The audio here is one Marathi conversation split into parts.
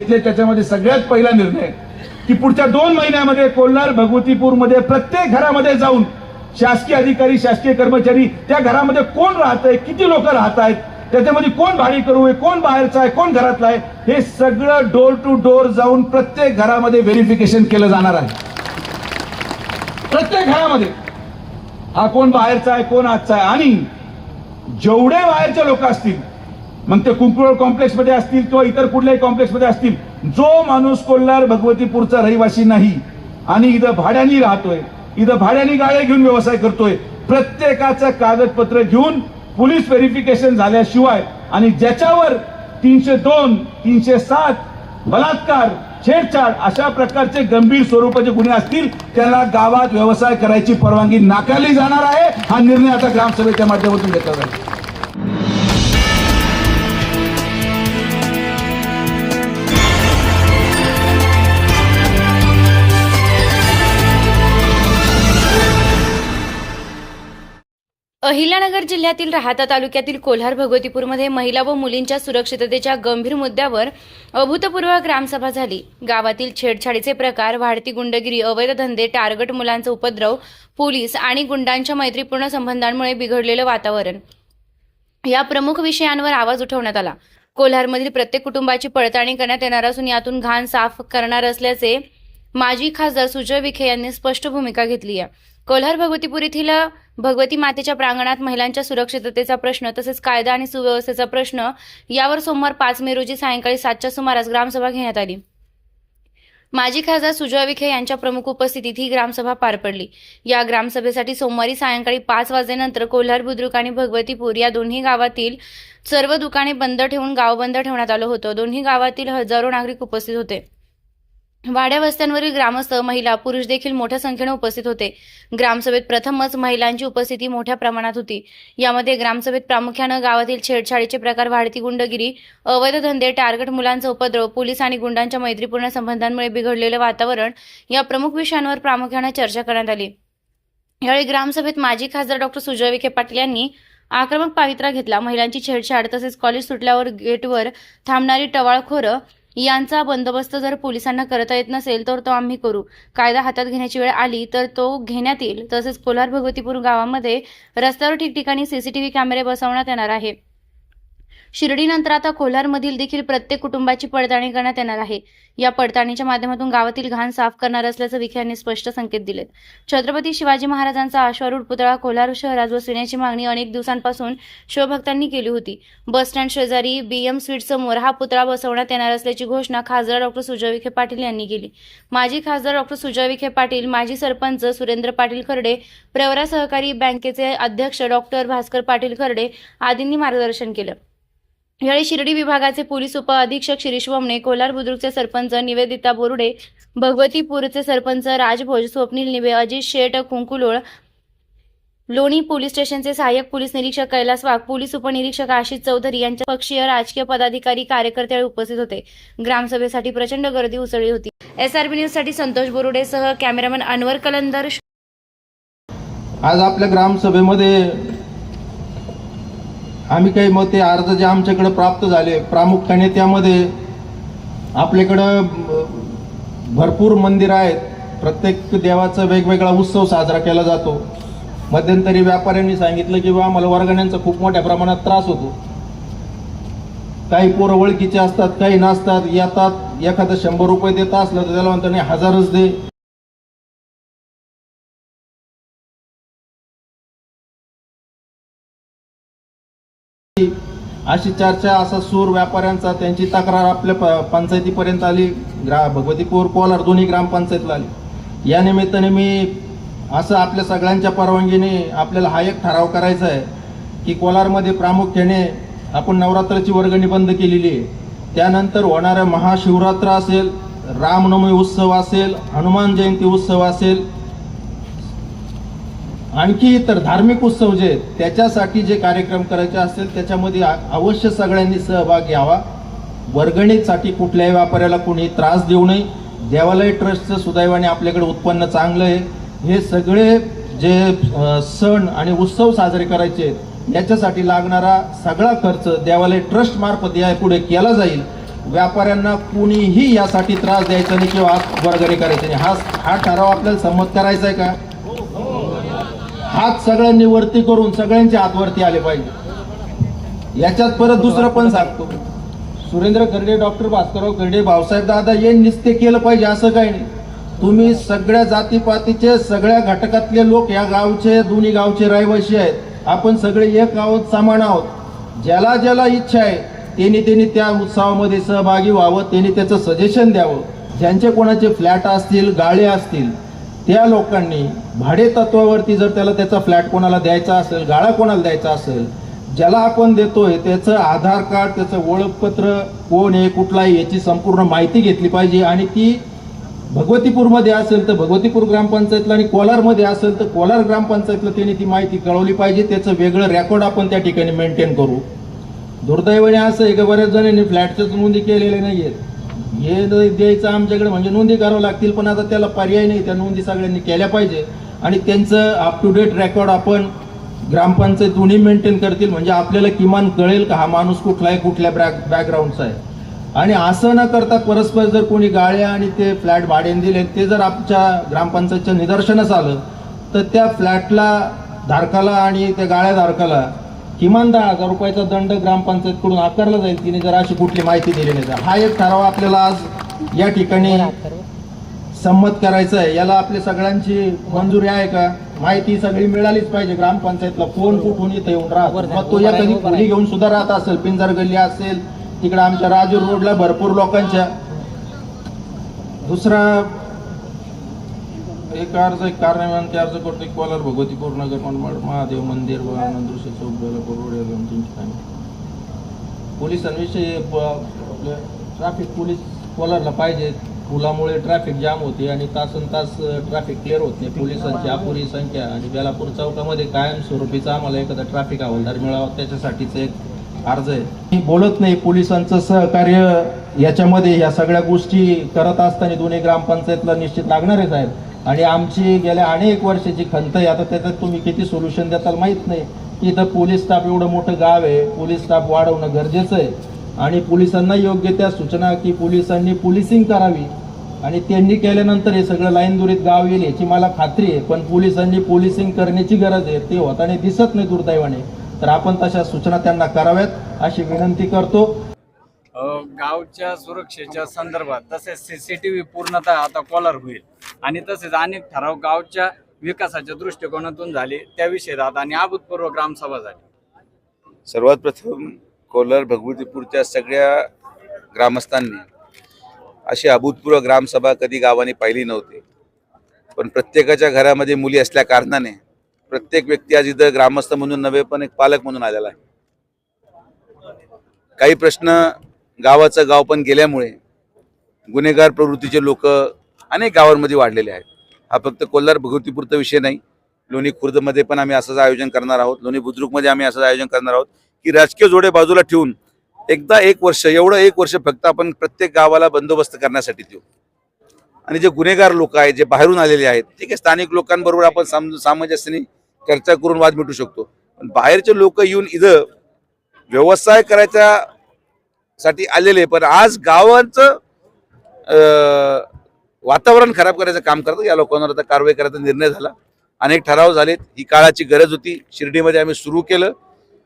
घेतले त्याच्यामध्ये सगळ्यात पहिला निर्णय की पुढच्या दोन महिन्यामध्ये कोल्हार भगवतीपूरमध्ये प्रत्येक घरामध्ये जाऊन शासकीय अधिकारी शासकीय कर्मचारी त्या घरामध्ये कोण राहत आहे किती लोक राहत आहेत त्याच्यामध्ये कोण भाडी करू आहे कोण बाहेरचा आहे कोण घरातला आहे हे सगळं डोर टू डोर जाऊन प्रत्येक घरामध्ये व्हेरिफिकेशन केलं जाणार आहे. प्रत्येक घरामध्ये हा कोण बाहेरचा आहे कोण आजचा आहे. आणि जेवढे बाहेरचे लोक असतील मग ते कुंकुळ कॉम्प्लेक्समध्ये असतील किंवा इतर कुठल्याही कॉम्प्लेक्समध्ये असतील जो माणूस कोल्हार भगवतीपूरचा रहिवासी नाही आणि इथं भाड्याने राहतोय इथं भाड्याने गाड्या घेऊन व्यवसाय करतोय प्रत्येकाचं कागदपत्र घेऊन पोलीस व्हेरिफिकेशन झाल्याशिवाय आणि ज्याच्यावर तीनशे दोन तीनशे सात बलात्कार छेडछाड अशा प्रकारचे गंभीर स्वरूपाचे गुन्हे असतील त्याला गावात व्यवसाय करायची परवानगी नाकारली जाणार आहे. हा निर्णय आता ग्रामसभेच्या माध्यमातून घेतला जाईल. अहिल्यानगर जिल्ह्यातील राहाता तालुक्यातील कोल्हार भगवतीपूरमध्ये महिला व मुलींच्या सुरक्षिततेच्या गंभीर मुद्द्यावर अभूतपूर्व ग्रामसभा झाली. गावातील छेडछाडीचे प्रकार वाढती गुंडगिरी अवैध धंदे टार्गट मुलांचा उपद्रव पोलीस आणि गुंडांच्या मैत्रीपूर्ण संबंधांमुळे बिघडलेलं वातावरण. या प्रमुख विषयांवर आवाज उठवण्यात आला. कोल्हारमधील प्रत्येक कुटुंबाची पडताळणी करण्यात येणार असून यातून घाण साफ करणार असल्याचे माजी खासदार सुजय विखे यांनी स्पष्ट भूमिका घेतली आहे. कोल्हार भगवतीपूर येथील भगवती मातेच्या प्रांगणात महिलांच्या सुरक्षिततेचा प्रश्न तसेच कायदा आणि सुव्यवस्थेचा प्रश्न यावर सोमवार पाच मे रोजी सायंकाळी सातच्या सुमारास ग्रामसभा घेण्यात आली. माजी खासदार सुजय विखे यांच्या प्रमुख उपस्थितीत ही ग्रामसभा पार पडली. या ग्रामसभेसाठी सोमवारी सायंकाळी पाच वाजेनंतर कोल्हार बुद्रुक आणि भगवतीपूर या दोन्ही गावातील सर्व दुकाने बंद ठेवून गाव बंद ठेवण्यात आलं होतं. दोन्ही गावातील हजारो नागरिक उपस्थित होते. वाड्या वस्त्यांवरील ग्रामस्थ महिला पुरुष देखील मोठ्या संख्येने उपस्थित होते. ग्रामसभेत प्रथमच महिलांची उपस्थिती मोठ्या प्रमाणात होती. यामध्ये ग्रामसभेत प्रामुख्यानं गावातील छेडछाडीचे प्रकार वाढती गुंडगिरी अवैध धंदे टार्गेट मुलांचा उपद्रव पोलीस आणि गुंडांच्या मैत्रीपूर्ण संबंधांमुळे बिघडलेलं वातावरण या प्रमुख विषयांवर प्रामुख्यानं चर्चा करण्यात आली. यावेळी ग्रामसभेत माजी खासदार डॉक्टर सुजय विखे पाटील यांनी आक्रमक पावित्रा घेतला. महिलांची छेडछाड तसेच कॉलेज सुटल्यावर गेटवर थांबणारी टवाळखोरं यांचा बंदोबस्त जर पोलिसांना करता येत नसेल तर तो आम्ही करू. कायदा हातात घेण्याची वेळ आली तर तो घेण्यात येईल. तसेच कोल्हार भगवतीपूर गावामध्ये रस्त्यावर ठिकठिकाणी सीसीटीव्ही कॅमेरे बसवण्यात येणार आहे. शिर्डीनंतर आता कोल्हारमधील देखील प्रत्येक कुटुंबाची पडताळणी करण्यात येणार आहे. या पडताळणीच्या माध्यमातून गावातील घाण साफ करणार असल्याचं विखे यांनी स्पष्ट संकेत दिलेत. छत्रपती शिवाजी महाराजांचा अश्वारूढ पुतळा कोल्हार शहरात बसविण्याची मागणी अनेक दिवसांपासून शिवभक्तांनी केली होती. बस स्टँड शेजारी बीएम स्वीट समोर हा पुतळा बसवण्यात येणार असल्याची घोषणा खासदार डॉक्टर सुजय विखे पाटील यांनी केली. माजी खासदार डॉक्टर सुजय विखे पाटील माजी सरपंच सुरेंद्र पाटील खर्डे प्रवरा सहकारी बँकेचे अध्यक्ष डॉक्टर भास्कर पाटील खर्डे आदींनी मार्गदर्शन केलं. यावेळी शिर्डी विभागाचे पोलीस उप अधीक्षक शिरीष वमणे कोलार बुद्रुकचे सरपंच निवेदिता बोरुडे भगवतीपूरचे सरपंच राजभोज स्वप्नील निवे अजित शेठ कुंकुलोळ लोणी पोलीस स्टेशनचे सहाय्यक पोलीस निरीक्षक कैलास वाघ पोलीस उपनिरीक्षक आशिष चौधरी यांच्या पक्षीय राजकीय पदाधिकारी कार्यकर्ते उपस्थित होते. ग्रामसभेसाठी प्रचंड गर्दी उसळली होती. एसआरबी न्यूजसाठी संतोष बोरुडेसह कॅमेरामॅन अनवर कलंदर. आज आपल्या ग्रामसभेमध्ये आम्ही काही मते अर्ज जे आमच्याकडे प्राप्त झाले प्रामुख्याने त्यामध्ये आपल्याकडं भरपूर मंदिर आहेत. प्रत्येक देवाचा वेगवेगळा उत्सव साजरा केला जातो. मध्यंतरी व्यापाऱ्यांनी सांगितलं की बा आम्हाला वर्गण्यांचा खूप मोठ्या प्रमाणात त्रास होतो. काही पोरं ओळखीचे असतात काही नसतात. येतात एखादं शंभर रुपये देत असलं तर त्याला म्हणतो नाही हजारच दे. अशी चर्चा असा सूर व्यापाऱ्यांचा त्यांची तक्रार आपल्या प- पंचायतीपर्यंत आली. ग्रा भगवतीपूर कोलार दोन्ही ग्रामपंचायतला आली. या निमित्ताने मी असं आपल्या सगळ्यांच्या परवानगीने आपल्याला हा एक ठराव करायचा आहे की कोलारमध्ये प्रामुख्याने आपण नवरात्राची वर्गणी बंद केलेली आहे. त्यानंतर होणाऱ्या महाशिवरात्र असेल रामनवमी उत्सव असेल हनुमान जयंती उत्सव असेल आणखी इतर धार्मिक उत्सव जे त्याच्यासाठी जे कार्यक्रम करायचे असतील त्याच्यामध्ये अवश्य सगळ्यांनी सहभाग घ्यावा. वर्गणीसाठी कुठल्याही व्यापाऱ्याला कोणी त्रास देऊ नये. देवालय ट्रस्टचं सुदैवाने आपल्याकडे उत्पन्न चांगलं आहे. हे सगळे जे सण आणि उत्सव साजरे करायचे याच्यासाठी लागणारा सगळा खर्च देवालय ट्रस्ट मार्फत या पुढे केला जाईल. व्यापाऱ्यांना कुणीही यासाठी त्रास द्यायचा नाही किंवा वर्गणी करायचं नाही. हा हा ठराव आपल्याला संमत करायचा आहे का? हात सगळ्यांनी वरती करून सगळ्यांचे हात वरती आले पाहिजे. याच्यात परत दुसरं पण सांगतो. सुरेंद्र खर्डे डॉक्टर भास्करराव खर्डे भाऊसाहेब दादा हे निस्ते केलं पाहिजे असं काही नाही. तुम्ही सगळ्या जातीपातीचे सगळ्या घटकातले लोक या गावचे दोन्ही गावचे रहिवासी आहेत. आपण सगळे एक आहोत समान आहोत. ज्याला ज्याला इच्छा आहे त्यांनी त्यांनी त्या उत्सवामध्ये सहभागी व्हावं त्यांनी त्याचं सजेशन द्यावं. ज्यांचे कोणाचे फ्लॅट असतील गाळे असतील त्या लोकांनी भाडेतत्वावरती जर त्याला त्याचा फ्लॅट कोणाला द्यायचा असेल गाळा कोणाला द्यायचा असेल ज्याला आपण देतोय त्याचं आधार कार्ड त्याचं ओळखपत्र कोण आहे कुठला आहे याची संपूर्ण माहिती घेतली पाहिजे. आणि ती भगवतीपूरमध्ये असेल तर भगवतीपूर ग्रामपंचायतला आणि कोलारमध्ये असेल तर कोलार ग्रामपंचायतला त्यांनी ती माहिती कळवली पाहिजे. त्याचं वेगळं रेकॉर्ड आपण त्या ठिकाणी मेंटेन करू. दुर्दैवाने असं आहे की? बऱ्याच जणांनी फ्लॅटच्याच नोंदी केलेल्या नाही आहेत हे द्यायचं आमच्याकडे म्हणजे नोंदी करावं लागतील पण आता त्याला पर्याय नाही. त्या नोंदी सगळ्यांनी केल्या पाहिजे. आणि त्यांचं अप टू डेट रेकॉर्ड आपण ग्रामपंचायत दोन्ही मेंटेन करतील. म्हणजे आपल्याला किमान कळेल का हा माणूस कुठला आहे कुठल्या बॅक बॅकग्राऊंडचा आहे. आणि असं न करता परस्पर जर कोणी गाळ्या आणि ते फ्लॅट भाड्याने दिले ते जर आमच्या ग्रामपंचायतच्या निदर्शनास आलं तर त्या फ्लॅटला धारकाला आणि त्या गाळ्या धारकाला किमान दहा हजार रुपयाचा दंड ग्रामपंचायतकडून आकारला जाईल तिने जर अशी कुठली माहिती दिली नाही तर. हा एक ठराव आपल्याला आज या ठिकाणी संमत करायचं आहे. याला आपल्या सगळ्यांची मंजुरी आहे का? माहिती सगळी मिळालीच पाहिजे. ग्रामपंचायतला कोण कुठून इथे येऊन राहत? मग तो या कधी खोली घेऊन सुद्धा राहत असेल पिंजर गल्ली असेल तिकडे आमच्या राजूर रोडला भरपूर लोकांच्या. दुसरा एक अर्ज एक कार्यान्वयन अर्ज करतो. एक कोलार भगवती पूर्णगर मनमाड महादेव मंदिर व आनंदृश्य चौक बेलापूर रोड या दोन तीन ठिकाणी. पोलिसांविषयी ट्रॅफिक पोलीस कोलारला पाहिजे. पुलामुळे ट्रॅफिक जाम होते आणि तासन तास ट्रॅफिक क्लिअर होत नाही. पोलिसांची अपुरी संख्या आणि बेलापूर चौकामध्ये कायमस्वरूपीचा आम्हाला एखादा ट्रॅफिक हवालदार मिळावा त्याच्यासाठीच एक अर्ज आहे. मी बोलत नाही पोलिसांचं सहकार्य याच्यामध्ये या सगळ्या गोष्टी करत असताना दोन्ही ग्रामपंचायतला निश्चित लागणारच आहेत. आणि आमची गेल्या अनेक वर्षाची खंत आहे. आता त्याच्यात तुम्ही किती सोल्युशन देताल माहीत नाही. की इथं पोलीस स्टाफ एवढं मोठं गाव आहे. पोलीस स्टाफ वाढवणं गरजेचं आहे. आणि पोलिसांना योग्य त्या सूचना की पोलिसांनी पोलिसिंग करावी. आणि त्यांनी केल्यानंतर हे सगळं लाईन दुरीत गाव येईल याची मला खात्री आहे. पण पोलिसांनी पोलिसिंग करण्याची गरज आहे. ते होताना दिसत नाही दुर्दैवाने. तर आपण तशा सूचना त्यांना कराव्यात अशी विनंती करतो. गावच्या सुरक्षेच्या संदर्भात तसेच सीसीटीव्ही पूर्णतः आता कॉलर होईल. आणि तसेच अनेक ठराव गावच्या विकासाच्या दृष्टिकोनातून झाले. त्याविषयी आता आणि अभूतपूर्व ग्रामसभा झाली. सर्वात प्रथम कोलार भगवतीपूरच्या सगळ्या ग्रामस्थांनी अशी अभूतपूर्व ग्रामसभा कधी गावाने पाहिली नव्हती. पण प्रत्येकाच्या घरामध्ये मुली असल्या कारणाने प्रत्येक व्यक्ती आज इथं ग्रामस्थ म्हणून नव्हे पण एक पालक म्हणून आलेला आहे. काही प्रश्न गावाचं गाव पण गेल्यामुळे गुन्हेगार प्रवृत्तीचे लोक अनेक गावांमध्ये वाढलेले आहेत. हा फक्त कोल्हार भगवतीपूरचा विषय नाही. लोणी खुर्दमध्ये पण आम्ही असंच आयोजन करणार आहोत. लोणी बुद्रुकमध्ये आम्ही असंच आयोजन करणार आहोत की राजकीय जोडे बाजूला ठेवून एकदा एक वर्ष एवढं एक वर्ष फक्त आपण प्रत्येक गावाला बंदोबस्त करण्यासाठी देऊ. आणि जे गुन्हेगार लोक आहेत जे बाहेरून आलेले आहेत ठीक आहे स्थानिक लोकांबरोबर आपण साम सामंजस्याने चर्चा करून वाद मिटू शकतो. पण बाहेरचे लोक येऊन इथं व्यवसाय करायच्या साठी आलेले पण आज गावांचं वातावरण खराब करायचं काम करतात. या लोकांवर आता कारवाई करायचा निर्णय झाला. अनेक ठराव झालेत. ही काळाची गरज होती. शिर्डीमध्ये आम्ही सुरू केलं.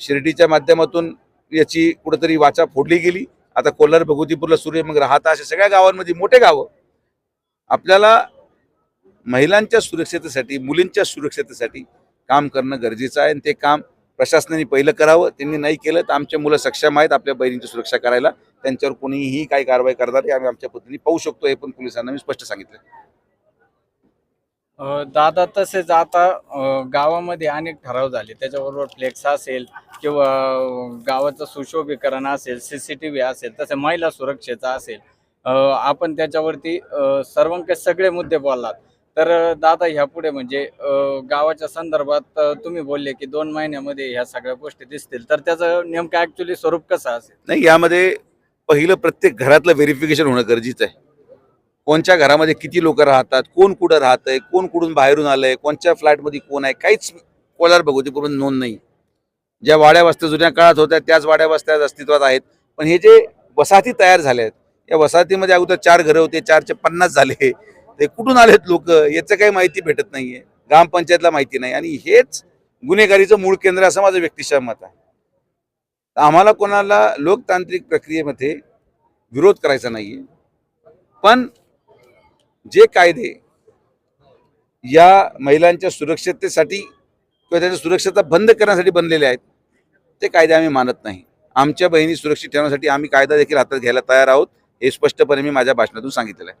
शिर्डीच्या माध्यमातून याची कुठंतरी वाचा फोडली गेली. आता कोल्हार भगवतीपूरला सुरू मग राहता अशा सगळ्या गावांमध्ये मोठे गावं. आपल्याला महिलांच्या सुरक्षतेसाठी मुलींच्या सुरक्षतेसाठी काम करणं गरजेचं आहे. आणि ते काम प्रशासनाने पहिलं करावं त्यांनी नाही केलं तर आमचे मुलं सक्षम आहेत आपल्या बहिणींची सुरक्षा करायला. त्यांच्यावर कोणीही काही कारवाई करणार हे आम्ही आमच्या पद्धतीने पाहू शकतो हे पण पोलिसांना मी स्पष्ट सांगितलं दादा तसेच आता गावामध्ये अनेक ठराव झाले. त्याच्याबरोबर फ्लेक्स असेल किंवा गावाचं सुशोभीकरण असेल सीसीटीव्ही असेल तसे महिला सुरक्षेचा असेल आपण त्याच्यावरती अ, सर्वंकष सगळे मुद्दे बोललात. तर दादा ह्या पुढे म्हणजे गावाच्या संदर्भात तुम्ही बोलले की दोन महिन्यामध्ये ह्या सगळ्या गोष्टी दिसतील. तर त्याचं नेमकं ऍक्च्युली स्वरूप कसं असेल? नाही यामध्ये पहिलं प्रत्येक घरातलं व्हेरिफिकेशन होणं गरजेचं आहे. कोणत्या घरामध्ये किती लोक राहतात कोण कुठं राहत आहे कोण कुठून बाहेरून आलंय कोणत्या फ्लॅटमध्ये कोण आहे काहीच कोलार भगवतीपूर्ण नोंद नाही. ज्या वाड्या वस्त्या जुन्या काळात होत्या त्याच वाड्या वस्त्या अस्तित्वात आहेत. पण हे जे वसाहती तयार झाल्या आहेत या वसाहतीमध्ये अगोदर चार घरं होते चारचे पन्नास झाले. ते कुठून आलेत लोक? याचं काही माहिती भेटत नाहीये. ग्रामपंचायतला माहिती नाही. आणि हेच गुन्हेगारीचं मूळ केंद्र असं माझं व्यक्तिशः मत आहे. आम्हाला कोणाला लोकतांत्रिक प्रक्रियेमध्ये विरोध करायचा नाहीये. पण जे कायदे या महिलांच्या सुरक्षिततेसाठी किंवा त्यांच्या सुरक्षता बंद करण्यासाठी बनलेले आहेत ते कायदे आम्ही मानत नाही. आमच्या बहिणी सुरक्षित ठेवण्यासाठी आम्ही कायदा देखील हातात घ्यायला तयार आहोत हे स्पष्टपणे मी माझ्या भाषणातून सांगितलेलं आहे.